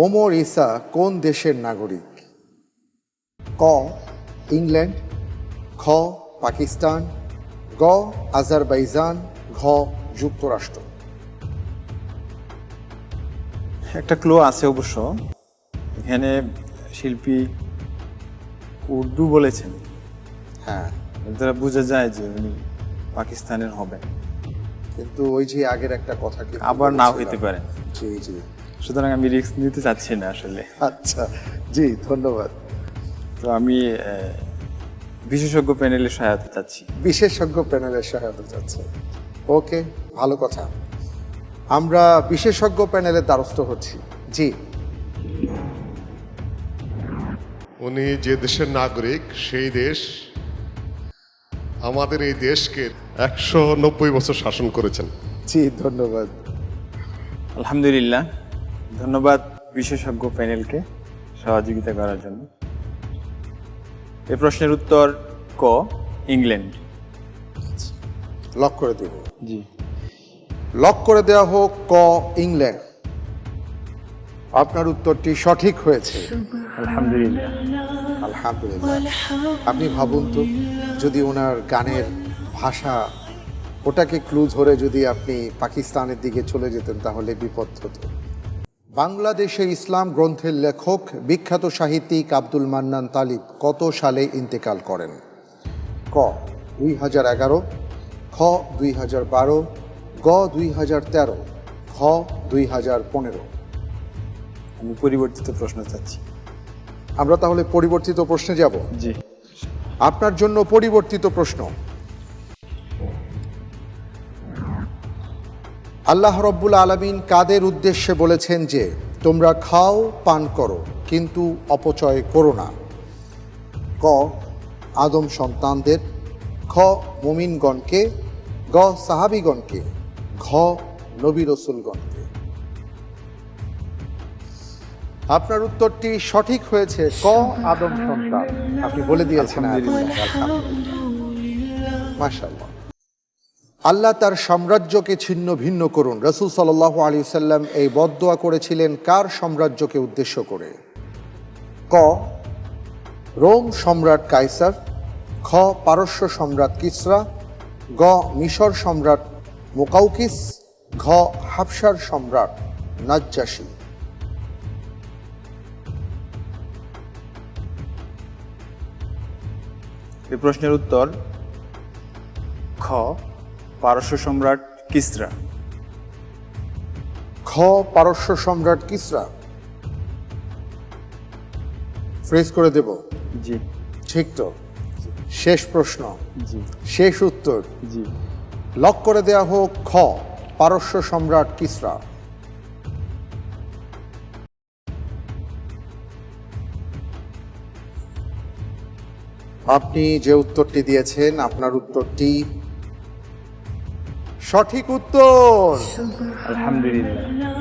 ওমর ইসা কোন দেশের নাগরিক? ক ইংল্যান্ড খ পাকিস্তান গ আজারবাইজান ঘ যুক্তরাষ্ট্র। একটা ক্লো আছে অবশ্য। এখানে শিল্পী উর্দু বলেছেন। হ্যাঁ। দ্বারা বোঝা যায় যে উনি পাকিস্তানের হবেন। কিন্তু ওই যে আগের একটা কথা কি আবার না হইতে পারে। জি জি। সুতরাং আমি রিস্ক নিতে চাচ্ছি না আসলে। আচ্ছা জি ধন্যবাদ। তো আমি বিশেষজ্ঞ প্যানেলের সহায়তা চাচ্ছি। বিশেষজ্ঞ প্যানেলের সহায়তা চাচ্ছে। ওকে ভালো কথা। আমরা বিশেষজ্ঞ প্যানেলের দ্বারস্থ হচ্ছি। জি। উনি যে দেশের নাগরিক সেই দেশ আমাদের এই দেশকে একশো নব্বই বছর শাসন করেছেন। জি ধন্যবাদ। আলহামদুলিল্লাহ। ধন্যবাদ বিশেষজ্ঞ প্যানেলকে সহযোগিতা করার জন্য। এ প্রশ্নের উত্তর ক ইংল্যান্ড। লক করে দেব। জি। লক করে দেওয়া হোক ক ইংল্যান্ড। আপনার উত্তরটি সঠিক হয়েছে। আলহামদুলিল্লাহ। আলহামদুলিল্লাহ। আপনি ভাবুন তো যদি ওনার গানের ভাষা ওটাকে ক্লু ধরে যদি আপনি পাকিস্তানের দিকে চলে যেতেন তাহলে বিপদ হতো। বাংলাদেশে ইসলাম গ্রন্থের লেখক বিখ্যাত সাহিত্যিক আব্দুল মান্নান তালিব কত সালে ইন্তেকাল করেন? ক দুই হাজার এগারো খ দুই হাজার বারো গ দুই হাজার তেরো খ দুই হাজার পনেরো। আমি পরিবর্তিত প্রশ্ন চাচ্ছি। আমরা তাহলে পরিবর্তিত প্রশ্নে যাব? জি। আপনার জন্য পরিবর্তিত প্রশ্ন আল্লাহ রব্বুল আলমিন কাদের উদ্দেশ্যে বলেছেন যে তোমরা খাও পান করো কিন্তু অপচয় করো না। ক আদম সন্তানদের। খ মুমিনগণকে। গ সাহাবিগণকে। ঘ নবী রসুলগণকে। আপনার উত্তরটি সঠিক হয়েছে। ক আদম সন্তান। আপনি বলে দিয়েছেন মাশাল্লাহ আল্লাহ তার সাম্রাজ্যকে ছিন্ন ভিন্ন করুন। রসুল সাল আলী সাল্লাম এই বদোয়া করেছিলেন কার সাম্রাজ্যকে উদ্দেশ্য করে? ক, রোম সম্রাট কাইসার খ, পারস্য সম্রাট কিসরা, গ, মিশর সম্রাট মোকাউকিস, ঘ, হাফসার সম্রাট নাজ্জাসী। এই প্রশ্নের উত্তর খ। পারস্য সম্রাট কিসরা। খ পারস্য সম্রাট কিসরা। ফ্রেজ করে দেব। জি। ঠিক তো? শেষ প্রশ্ন। জি। শেষ উত্তর। জি। লক করে দেয়া হোক খ পারস্য সম্রাট কিসরা। আপনি যে উত্তরটি দিয়েছেন আপনার উত্তরটি সঠিক উত্তর। আলহামদুলিল্লাহ।